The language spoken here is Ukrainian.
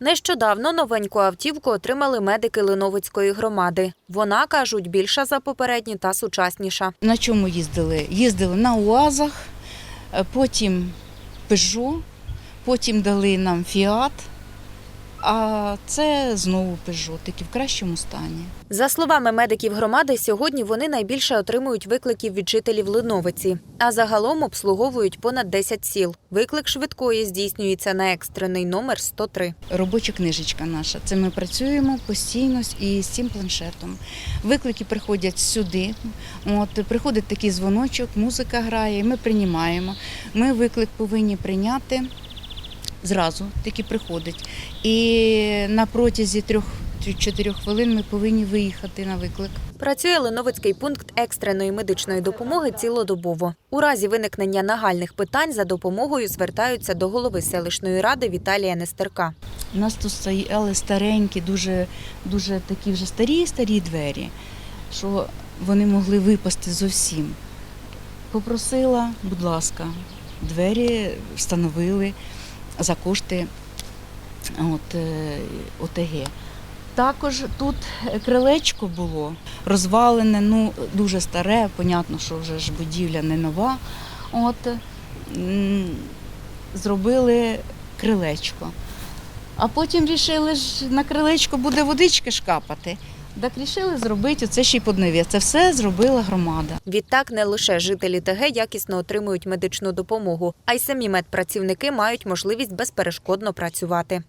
Нещодавно новеньку автівку отримали медики Линовицької громади. Вона, кажуть, більша за попередні та сучасніша. На чому їздили? Їздили на УАЗах, е, потім Пежо, потім дали нам Фіат, а це знову Peugeot, тільки в кращому стані. За словами медиків громади, сьогодні вони найбільше отримують викликів від жителів Линовиці, а загалом обслуговують понад 10 сіл. Виклик швидкої здійснюється на екстрений номер 103. Робоча книжечка наша. Це ми працюємо постійно з- і з цим планшетом. Виклики приходять сюди. От приходить такий дзвоночок, музика грає, ми приймаємо. Ми виклик повинні прийняти зразу, тільки приходить. І на протязі трьох-чотирьох хвилин ми повинні виїхати на виклик. Працює Линовицький пункт екстреної медичної допомоги цілодобово. У разі виникнення нагальних питань за допомогою звертаються до голови селищної ради Віталія Нестерка. У нас тут стояли старенькі, дуже, дуже такі вже старі старі двері, що вони могли випасти зовсім. Попросила, будь ласка, двері встановили за кошти от, е, ОТГ. Також тут крилечко було розвалене, ну дуже старе, понятно, що вже ж будівля не нова. От, зробили крилечко. А потім рішили ж на крилечко буде водички шкапати. Так рішили зробити це ще й подневі. Це все зробила громада. Відтак не лише жителі ТГ якісно отримують медичну допомогу, а й самі медпрацівники мають можливість безперешкодно працювати.